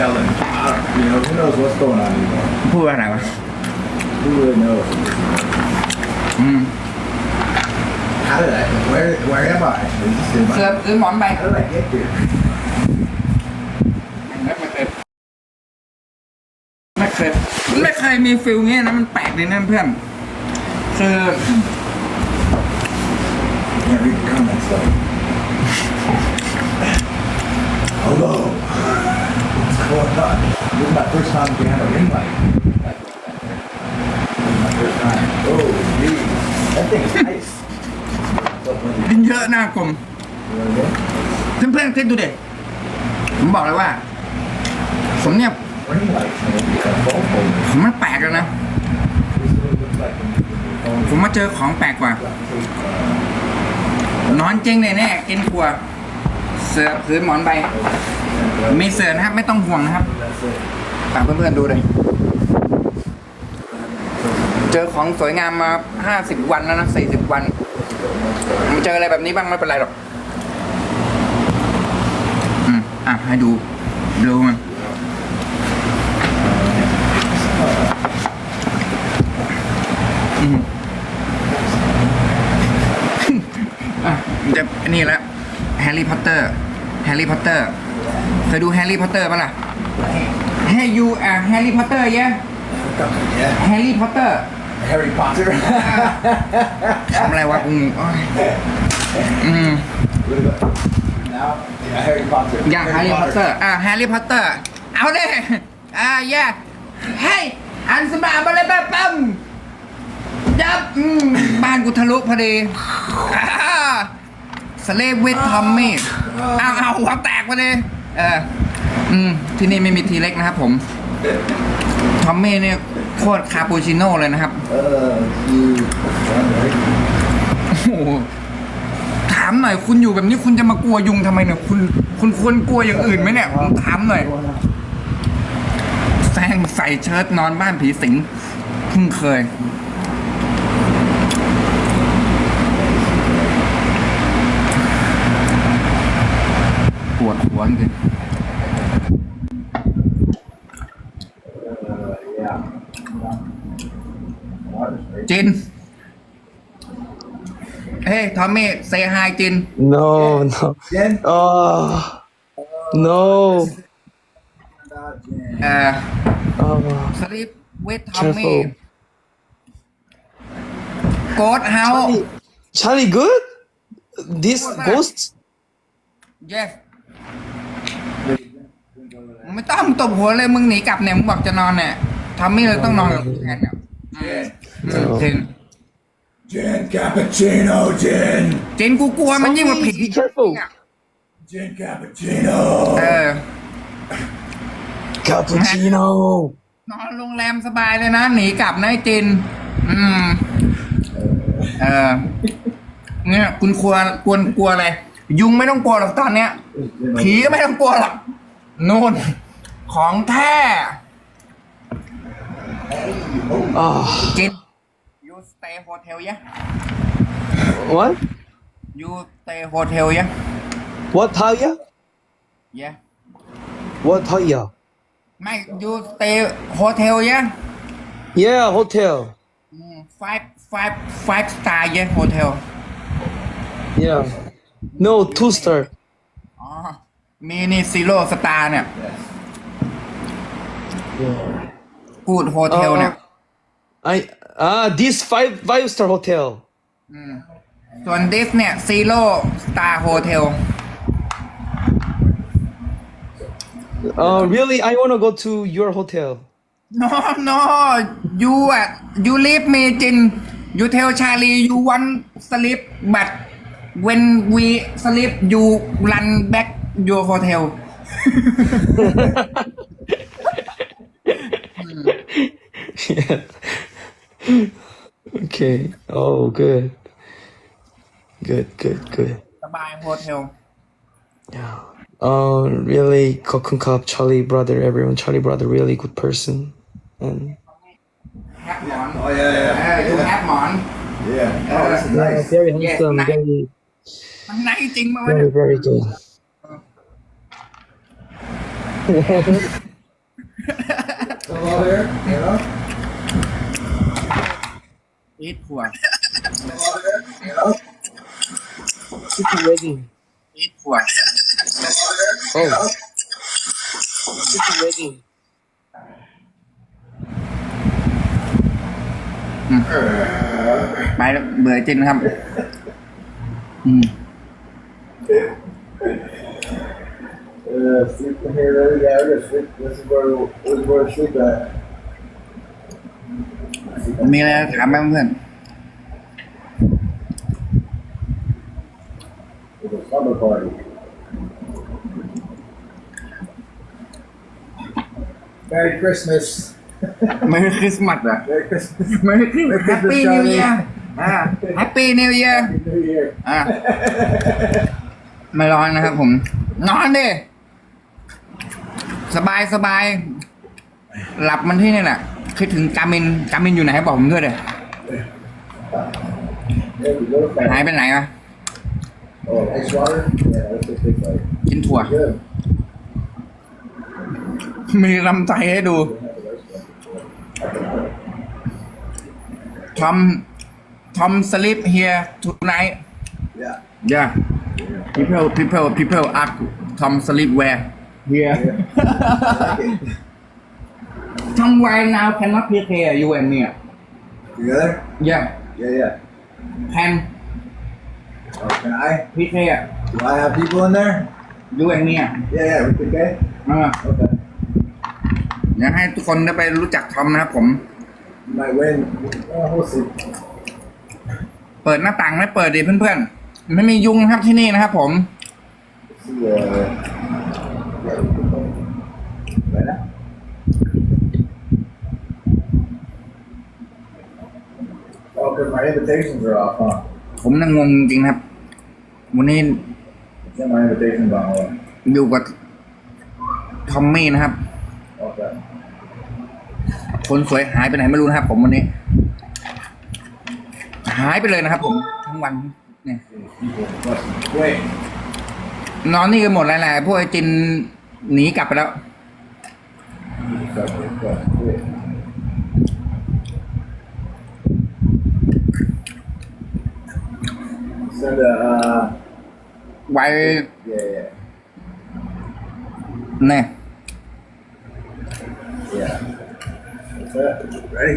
tell him. Uh, you know, who knows what's going on anymore? พูดว่าอะไรวะ Who really knows? อืม How did I? Where Where am I? Is this in my- เสือซื้อหมอนใบ How did I get here? ไม่เคยไม่เคยไม่เคยมีฟิลเงี้ยนะมันแปลกเลยนะเพื่อนคือ Can't read the comments though. Hello. What's going on? This is my first time being on a ring light. This is my first time. Oh, geez. That thing's nice. What's up, buddy? มันเยอะหน้ากลม You wanna go? เพื่อนๆคิดดูเด็กผมบอกเลยว่า ผมเนี่ย Ring lights, man. You got a phone holder. ผมมันแปลกแล้วนะ This is what it looks like when you put your phone ผมมาเจอของแปลกกว่านอนเจ๊งเลยแน่กินครัว เสือพื้นหมอนใบ มีเสือนะครับ ไม่ต้องห่วงนะครับฝากเพื่อนๆดูเลย เจอของสวยงามมาห้าสิบวันแล้วนะสี่สิบวันมาเจออะไรแบบนี้บ้างไม่เป็นไรหรอกอืมอะให้ดู ดูมันอืมอะมันจะนี่แล้ว แฮร์รี่พอตเตอร์แฮร์รี่พอตเตอร์เคยดูแฮร์รี่พอตเตอร์ปะล่ะ Hey you อะแฮร์รี่พอตเตอร์ yeah Yeah. แฮร์รี่พอตเตอร์ Harry Potter. ทำอะไรวะกูโอ๊ยอืม What about now? Yeah, Harry Potter. อย่างแฮร์รี่พอตเตอร์อะแฮร์รี่พอตเตอร์เอาเลยอะ yeah เฮ้ยอันสมาบอะไรแบบปั๊มจับอืมบ้านกูทะลุพอดี สเลฟวิททอมมี่เอาเอาหัวแตกพอดีเอออืมที่นี่ไม่มีทีเล็กนะครับผมทอมมี่เนี่ยโคตรคาปูชิโน่เลยนะครับ Uh, you. Right? โอ้โหถามหน่อยคุณอยู่แบบนี้คุณจะมากลัวยุงทำไมเนี่ยคุณ คุณควรกลัวอย่างอื่นไหมเนี่ยผมถามหน่อยแซงใส่เชิ้ตนอนบ้านผีสิงเพิ่งเคย ปวดหัวจริง Uh, yeah. Water's great. จิน เฮ้ยทอมมี่เซฮายจิน No, no. Jen? Oh, no. Uh, Jen. เอ่อ Oh, สลิปเวททอมมี่ Careful. โกดเฮา Charlie, Charlie, good? This What's that? ghost? yes ไม่ต้องตบหัวเลยมึงหนีกลับเนี่ยมึงบอกจะนอนเนี่ยทอมมี่เลยต้องนอนกับกูแทนเนี่ย Jen. อืมจิน Jen cappuccino, Jen. จินกูกลัวมันยิ่งกว่าผี Be careful. Jen cappuccino. เออ Cappuccino. นอนโรงแรมสบายเลยนะหนีกลับนะไอ้จิน อืม เออ เนี่ย คุณกลัวกลัวกลัวอะไร ยุงไม่ต้องกลัวหรอกตอนเนี้ยผีก็ไม่ต้องกลัวหรอก นู่น ของแท้ Ah, จิน you stay hotel ยะ what? you stay hotel ยะ What Haya? yeah What Haya? ไม่ you stay hotel ยะ Yeah, hotel. อืม five five five star ยะ hotel Yeah. No, two star. อ๋อ มีนี่ zero star เนี่ย กูดโฮเทลเนี่ย I ah this five five star hotel. ส่วน this เนี่ย zero star hotel Uh, really, I wanna go to your hotel. no no you อ่ะ you leave me จิน you tell Charlie you want sleep but when we sleep you run back your hotel yeah. okay. Oh, good. Good, good, good. สบายโฮเทล Yeah. Uh, really, Kokun Cup, Charlie brother, everyone. Charlie brother, really good person. And แฮปหมอน Oh yeah, เออ yeah. ยูแฮปหมอน Yeah. Oh, this is nice. very Yeah, handsome, nice. very, มันไหนจริงมาวะเนี่ very, ย very good. Hello there. You know? อีทผัว Hello there. You know? Chicken ready. อีทผัว Oh. Chicken ready. ไปแล้วเบื่อจินครับ อืม Uh, sleep in here, ready? Yeah, we're gonna sleep. This is where we'll, this is where we sleep at. มีอะไรถามไหมเพื่อน It's a summer party. Merry Christmas. ไม่คริสต์มาสอะ Merry Christmas. ไม่คริสต์แฮปปี้นิวเยียร์อ่าแฮปปี้นิวเยียร์ Happy New Year. อะไม่ร้อนนะครับผม นอนดิ สบายสบายหลับมันที่นี่แหละคิดถึงกามินกามินอยู่ไหนบอกผมด้วยเลย There we go. หายไปไหนวะ Oh, ice water? Yeah, that's what they like. กินถั่ว Good. มีลำไส้ให้ดูทอมทอมสลิปเฮียทุกไนท์ Yeah. yeah people people people ask Tom sleep where here Tom right now cannot prepare you and me Together? yeah Yeah, yeah. can Oh, can I? prepare Do I have people in there? you and me อะ Yeah, yeah. We okay? เออ Okay. อยากให้ทุกคนได้ไปรู้จักทอมนะครับผม You might win. Oh, we'll see. เปิดหน้าต่างไม่เปิดดิเพื่อนๆ ไม่มียุงนะครับที่นี่นะครับผม See, uh, right now? Oh, because my invitations are off, huh? ผมนั่งงงจริงๆครับ วันนี้ Send my invitations on. hold on. อยู่กับทอมมี่นะครับ Okay. คนสวยหายไปไหนไม่รู้นะครับ ผมวันนี้ หายไปเลยนะครับ ผมทั้งวันเนี่ย Wait. นอนนี่กันหมดแล้วแหละพวกไอ้จินหนีกลับไปแล้ว Wait. Send a, uh, ไว้ yeah, yeah, เนี่ย yeah. What's that? Ready?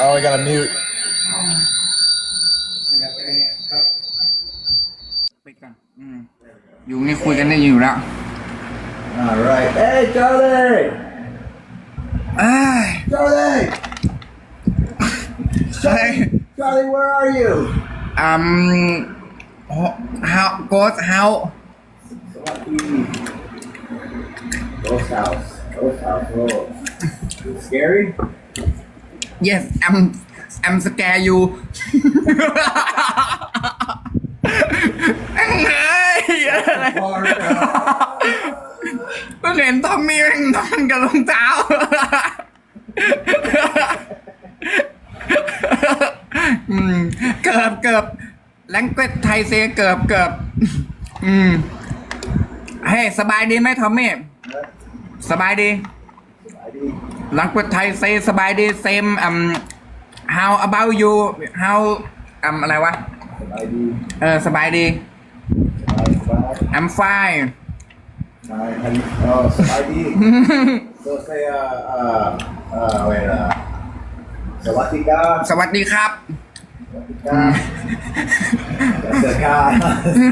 Oh, I got to mute. ไปก่อนอืมอยู่นี่คุยกันได้อยู่แล้ว All right. Hey, Charlie! เอ้ย Charlie! ใช่ Charlie, where are you? อืม how ghost how Ghost house. Ghost house. Oh. Scary? yes I'm I'm scare you เอ้ยอะไร Far เพิ่งเห็นทอมมี่แม่งนอนกับรองเท้า อืม เกือบเกือบแลงเกตไทยเซเกือบเกือบอืมเฮ้ยสบายดีไหมทอมมี่สบายดี ID. หลังเกตไทยเซสบายดี same um how about you how um อะไรวะ ID. เออสบายดี Five, five. I'm fine Nine, how do you- oh, so ID. so say, uh, uh, uh, wait, uh, Sawatika. สวัสดีครับ Sawatika. That's a guy.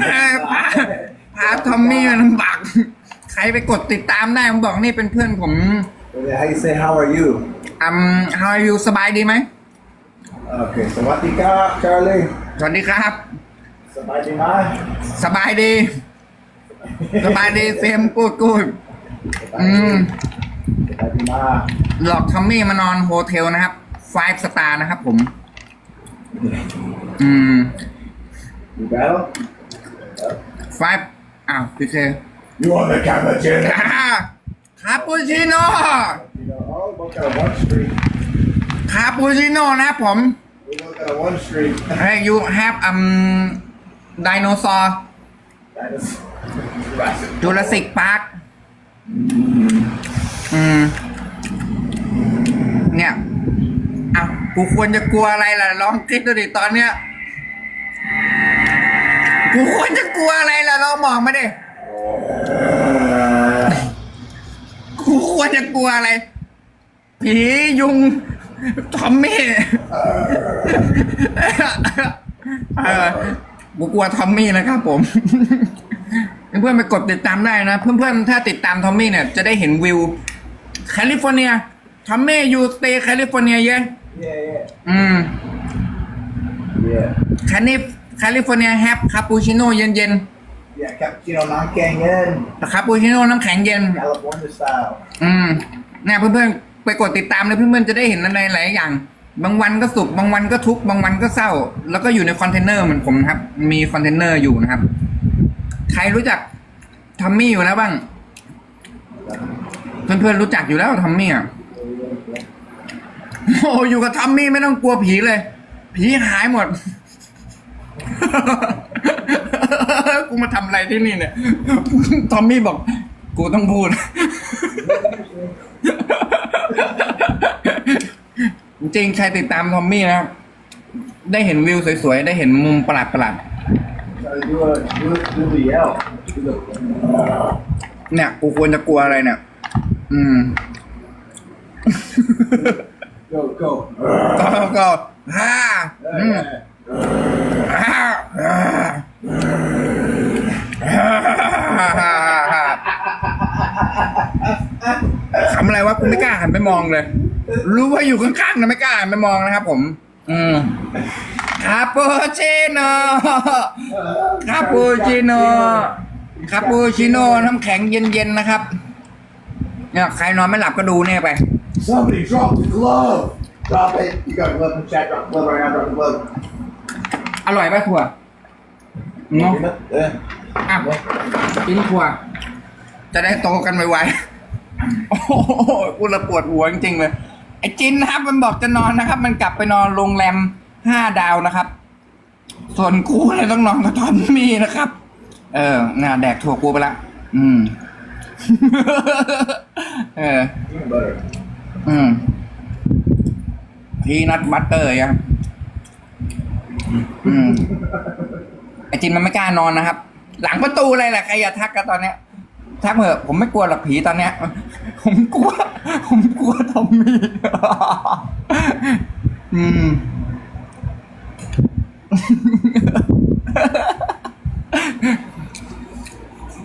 พาพาทอมมี่มันลำบาก ใครไปกดติดตามได้ผมบอกนี่เป็นเพื่อนผม How you say, how are you? อืม how are you สบายดีไหม Okay, Sawatika, Charlie. สวัสดีครับ Sawatika. สบายดี สบายดีเซมกูดกูดอืม Sawatika. หลอกทอมมี่มานอนโฮเทลนะครับ five star นะครับผม อืม You battle? five อ้าวพี่เค You want the cappuccino? คาปูชิโน่ You know, oh, look at one street. คาปูชิโน่นะครับผม We look at one street. Hey you have um dinosaur That is. Jurassic จูราสสิกพาร์คอืม เนี่ยอะ กูควรจะกลัวอะไรล่ะลองคิดดูดิตอนเนี้ยกูควรจะกลัวอะไรล่ะลองมองมาดิกูควรจะกลัวอะไร ผียุงทอมมี่กูกลัวทอมมี่นะครับผม เพื่อนๆไปกดติดตามได้นะ เพื่อนๆถ้าติดตามทอมมี่เนี่ยจะได้เห็นวิวแคลิฟอร์เนียทอมมี่อยู่สเตย์แคลิฟอร์เนียเย อะ Yeah, yeah. อืม Yeah. แคลิฟแคลิฟอร์เนียแฮปคาปูชิโน่เย็น Yeah, cappuccino non canyon. ๆคาปูชิโน่น้ำแข็งเย็น California style. อืมเนี่ยเพื่อนๆ ไปกดติดตามเลยเพื่อนๆ จะได้เห็นอะไรหลายอย่าง บางวันก็สุข บางวันก็ทุกข์ บางวันก็เศร้า แล้วก็อยู่ในคอนเทนเนอร์เหมือนผมนะครับ มีคอนเทนเนอร์อยู่นะครับ ใครรู้จักทอมมี่อยู่แล้วบ้าง เพื่อนๆ รู้จักอยู่แล้วทอมมี่อะ โอ้อยู่กับทอมมี่ไม่ต้องกลัวผีเลย ผีหายหมด กูมาทำอะไรที่นี่เนี่ย ทอมมี่บอก กูต้องพูด จริงใครติดตามทอมมี่นะ ได้เห็นวิวสวยๆ ได้เห็นมุมประหลาดๆเนี่ย กูควรจะกลัวอะไรเนี่ย อืม go go. ก็ก็ฮ่าอืม Yeah. ฮ่าฮ่าฮ่าฮ่าคำอะไรวะกูไม่กล้าหันไปมองเลย รู้ว่าอยู่ข้างๆนะไม่กล้าหันไปมองนะครับผม อืมคาปูชิโน่คาปูชิโน่คาปูชิโน่น้ำแข็งเย็นๆนะครับเนี่ยใครนอนไม่หลับก็ดูเนี่ยไป Somebody drop the glove. Drop it. You got a glove in the chat. Drop the glove right now. Drop the glove. อร่อยป่ะถั่วเนาะ Yeah. อะกินถั่ว จะได้โตกันไวๆ โอ้โหกูละปวดหัวจริงๆเลย ไอ้จินนะครับ มันบอกจะนอนนะครับ มันกลับไปนอนโรงแรมห้าดาวนะครับ ส่วนกูเนี่ยต้องนอนกับทอมมี่นะครับ เออ น่าแดกถั่วกูไปละ อืม เออ Peanut butter. อืม พีนัทบัตเตอร์ยังอืมไอจินมันไม่กล้านอนนะครับ หลังประตูเลยแหละใครอย่าทักกันตอนเนี้ยทักเถอะผมไม่กลัวหรอกผีตอนเนี้ย ผมกลัว ผมกลัวทอมมี่อืม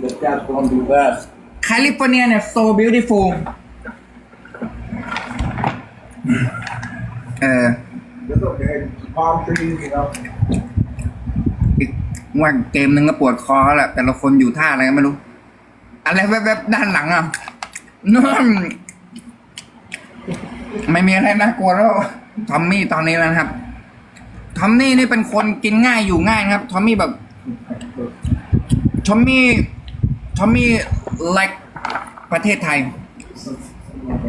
The cat's gonna do that. แคลิฟอร์เนียเนี่ย so beautiful เออ It's okay. Palm trees, you know. อีกว่าเกมหนึ่งก็ปวดคอแล้วแหละแต่ละคนอยู่ท่าอะไรก็ไม่รู้ อะไรแวบๆด้านหลังอะนั่นไม่มีอะไรน่ากลัวแล้วทอมมี่ตอนนี้แล้วนะครับทอมมี่นี่เป็นคนกินง่ายอยู่ง่ายนะครับทอมมี่แบบทอมมี่ทอมมี่ like ประเทศไทย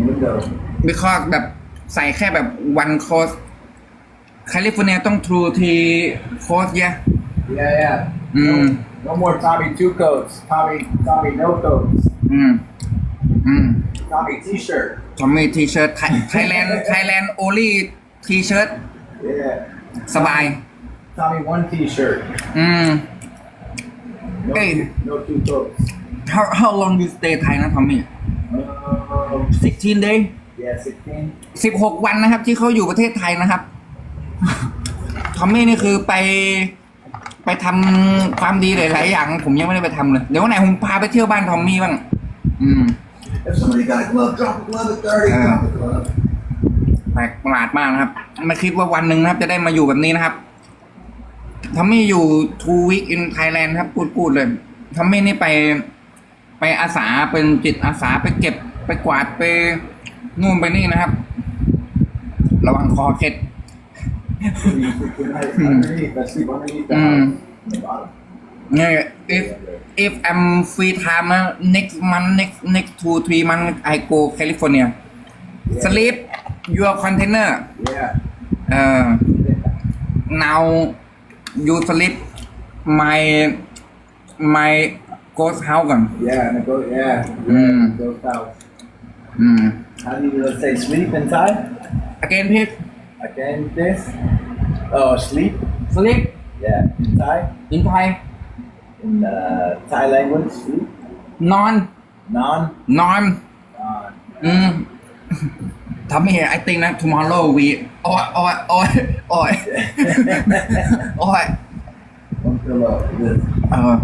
window. because แบบ ใส่แค่แบบ one course แคลิฟอร์เนียต้อง true ที course เยอะ Yeah, yeah. Mm. No, no more Tommy two coats. Tommy, Tommy no coats. อืม อืม Tommy t-shirt. ทอมมี่ทีเชิร์ตไทยแลนด์ไทยแลนด์โอลี่ทีเชิร์ต Yeah. สบาย Tommy one t-shirt. อืม No, Hey. no two coats. how how long you stay ไทยนะทอมมี่ Um, 16 day yeah, sixteen. 16วันนะครับที่เขาอยู่ประเทศไทยนะครับ ทอมมี่นี่คือไป ไปทำความดีหลายๆอย่าง ผมยังไม่ได้ไปทำเลย เดี๋ยววันไหนผมพาไปเที่ยวบ้านทอมมี่บ้าง อืม If somebody got a glove, drop a glove at thirty. Yeah. Drop a glove. แปลกประหลาดมากนะครับ ไม่คิดว่าวันหนึ่งนะครับ จะได้มาอยู่แบบนี้นะครับทอมมี่อยู่ two week in Thailand ครับพูดพูดเลยทอมมี่นี่ไป ไปอาสาเป็นจิตอาสาไปเก็บไปกวาดไป นู่นไปนี่นะครับ ระวังคอเคล็ด underneath, let's sleep underneath the Mm. house. The bottom. เนี่ย if if I'm free time นะ next month next next two three month I go California sleep your container Yeah. uh now you sleep my my Ghost House ก่อน Yeah, and I go, yeah. Mm. Ghost house. อืม How do you say sleep in Thai? again please Again, this? Oh, sleep? sleep Yeah, in Thai? in Thai In uh, Thai language, sleep? นอน Non? นอน Non. อืมทำให้ I think นะ tomorrow we โอ้ยโอ้ยโอ้ยโอ้ยโอ้ย One pillow. This. เออ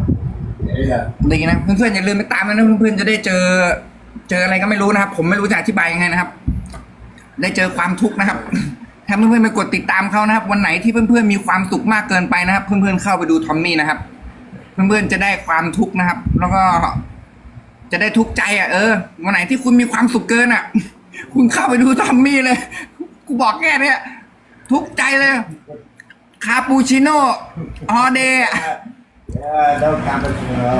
Yeah. ดีนะ เพื่อนๆอย่าลืมไปตามนะเพื่อนๆจะได้เจอ เจออะไรก็ไม่รู้นะครับ ผมไม่รู้จะอธิบายยังไงนะครับ ได้เจอความทุกข์นะครับ ถ้าเพื่อนๆไปกดติดตามเขานะครับ วันไหนที่เพื่อนๆมีความสุขมากเกินไปนะครับ เพื่อนๆเข้าไปดูทอมมี่นะครับ เพื่อนๆจะได้ความทุกข์นะครับ แล้วก็ จะได้ทุกข์ใจอะเออวันไหนที่คุณมีความสุขเกินอะ คุณเข้าไปดูทอมมี่เลยกูบอกแค่เนี้ยทุกข์ใจเลยคาปูชิโน่ออเดย์ Yeah, no cappuccino.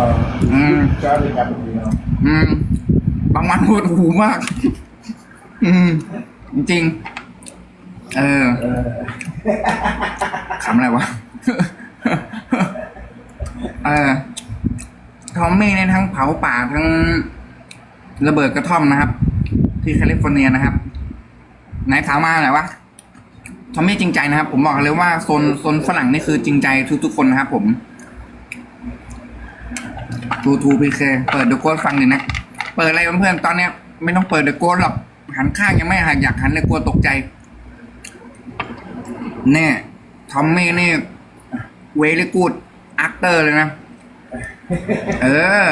Mm. Charlie cappuccino. อืม บางวันหดหูมาก อืม จริงๆเออ Uh, ขำอะไรวะ เออ ทอมมี่เนี่ยทั้งเผาป่าทั้งระเบิดกระท่อมนะครับ ที่แคลิฟอร์เนียนะครับ ไหนถามมาไหนวะทอมมี่จริงใจนะครับ ผมบอกเลยว่าโซนโซนฝรั่งนี่คือจริงใจทุกๆคนนะครับผมทูทูพีเคเปิดเดอะโกดฟังดินะ เปิดอะไรเพื่อนๆตอนเนี้ย ไม่ต้องเปิดเดอะโกดหรอกหันข้างยังไม่หันอยากหันเลยกลัวตกใจ แนี่ทอมมี่นี่เวลี่กูดอัคเตอร์เลยนะ เออ